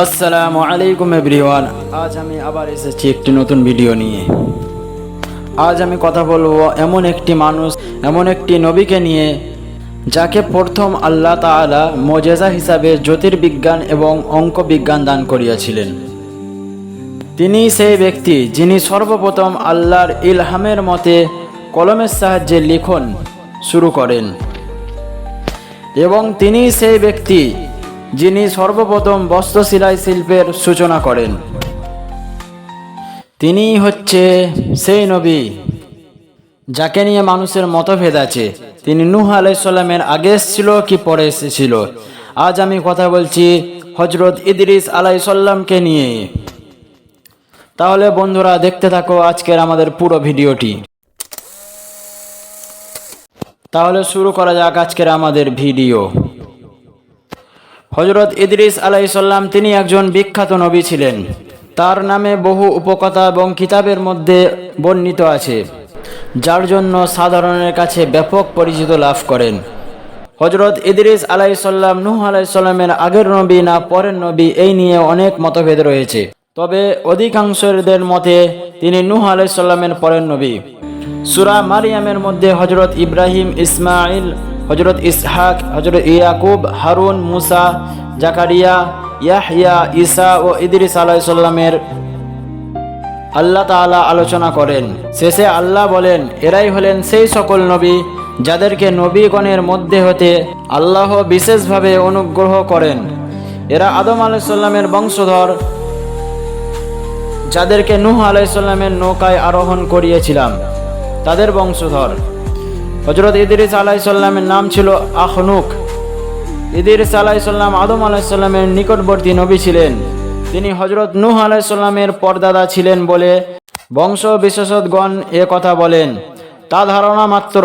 আসসালামু আলাইকুম এভরিওয়ান। আজ আমি আবার এসেছি একটি নতুন ভিডিও নিয়ে। আজ আমি কথা বলব এমন একটি মানুষ, এমন একটি নবীকে নিয়ে, যাকে প্রথম আল্লাহ তাআলা মোজেজা হিসাবে জ্যোতির্বিজ্ঞান এবং অঙ্ক বিজ্ঞান দান করিয়াছিলেন। তিনি সেই ব্যক্তি যিনি সর্বপ্রথম আল্লাহর ইলহামের মতে কলমের সাহায্যে লিখন শুরু করেন। এবং তিনি সেই ব্যক্তি যিনি সর্বপ্রথম বস্ত্র সিলাই শিল্পের সূচনা করেন। তিনি হচ্ছে সেই নবী, যাকে নিয়ে মানুষের মতভেদ আছে। তিনি নূহ আলাইসাল্লামের আগে এসেছিল কি পরে এসেছিল? আজ আমি কথা বলছি হজরত ইদরিস আলাইসাল্লামকে নিয়ে। তাহলে বন্ধুরা দেখতে থাকো আজকের আমাদের পুরো ভিডিওটি। তাহলে শুরু করা যাক আজকের আমাদের ভিডিও। হজরত ইদরিস আলাইসাল্লাম তিনি একজন বিখ্যাত নবী ছিলেন। তার নামে বহু উপকথা এবং কিতাবের মধ্যে বর্ণিত আছে, যার জন্য সাধারণের কাছে ব্যাপক পরিচিত লাভ করেন। হজরত ইদরিস আলাইসাল্লাম নুহ আলাইসাল্লামের আগের নবী না পরের নবী এই নিয়ে অনেক মতভেদ রয়েছে। তবে অধিকাংশদের মতে তিনি নুহ আলাইসাল্লামের পরের নবী। সুরা মারিয়ামের মধ্যে হজরত ইব্রাহিম ইসমাইল হজরত ইসহাক হজরত ইয়াকুব, হারুন, মুসা, জাকারিয়া ইয়াহিয়া ঈসা ও ইদরিস আলাইসাল্লামের আল্লাহ তাআলা আলোচনা করেন। শেষে আল্লাহ বলেন, এরাই হলেন সেই সকল নবী যাদেরকে নবীগণের মধ্যে হতে আল্লাহ বিশেষভাবে অনুগ্রহ করেন। এরা আদম আলাইসাল্লামের বংশধর, যাদেরকে নুহ আলাইসাল্লামের নৌকায় আরোহণ করিয়েছিলাম। তাদের বংশধর হজরত ইদরিস আলাইসাল্লামের নাম ছিল আখনুক। ইদিরিস আলাইসাল্লাম আদম আলাইসাল্লামের নিকটবর্তী নবী ছিলেন। তিনি হজরত নূহ আলাইসাল্লামের পরদাদা ছিলেন বলে বংশ বিশেষজ্ঞগণ এ কথা বলেন। তা ধারণা মাত্র,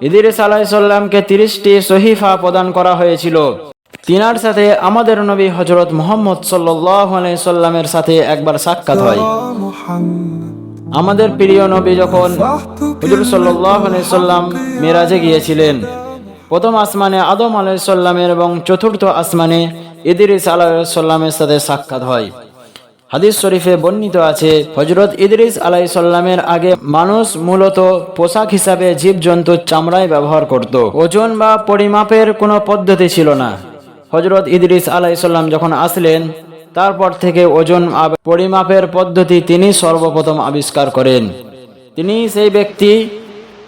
ইদিরিস আলাইসাল্লামকে তিরিশটি সহিফা প্রদান করা হয়েছিল। তিনার সাথে আমাদের নবী হজরত মোহাম্মদ সাল্লাহ আলাইসাল্লামের সাথে একবার সাক্ষাৎ হয়। আমাদের প্রিয় নবী যখন হুজুর আলাইসাল্লাম মেরাজে গিয়েছিলেন, প্রথম আসমানে আদম আলাইসাল্লামের এবং চতুর্থ আসমানে ইদিরিস আলাইসাল্লামের সাথে সাক্ষাৎ হয়। হাদিস শরীফে বর্ণিত আছে হজরত ইদরিস আলাইসাল্লামের আগে মানুষ মূলত পোশাক হিসাবে জীবজন্তুর চামড়ায় ব্যবহার করত। ওজন বা পরিমাপের কোনো পদ্ধতি ছিল না। হজরত ইদরিস আলাইসাল্লাম যখন আসলেন তারপর থেকে ওজন পরিমাপের পদ্ধতি তিনি সর্বপ্রথম আবিষ্কার করেন। তিনি সেই ব্যক্তি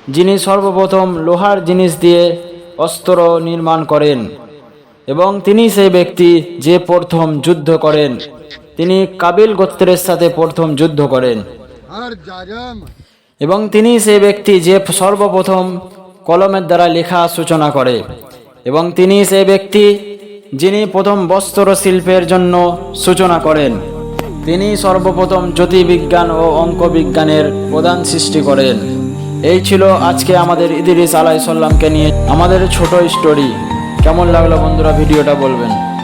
যিনি সর্বপ্রথম লোহার জিনিস দিয়ে অস্ত্র নির্মাণ করেন এবং তিনি সেই ব্যক্তি যে প্রথম যুদ্ধ করেন। তিনি কাবিল গোত্রের সাথে প্রথম যুদ্ধ করেন। এবং তিনি সেই ব্যক্তি যে সর্বপ্রথম কলমের দ্বারা লেখা সূচনা করে। এবং তিনি সেই ব্যক্তি যিনি প্রথম বস্ত্র শিল্পের জন্য সূচনা করেন, তিনি সর্বপ্রথম জ্যোতির্বিজ্ঞান ও অঙ্ক বিজ্ঞানের প্রধান সৃষ্টি করেন। এই ছিল আজকে আমাদের ইদিরিস আলাইসাল্লামকে নিয়ে আমাদের ছোট স্টোরি কেমন লাগল বন্ধুরা, ভিডিওটা বলবেন।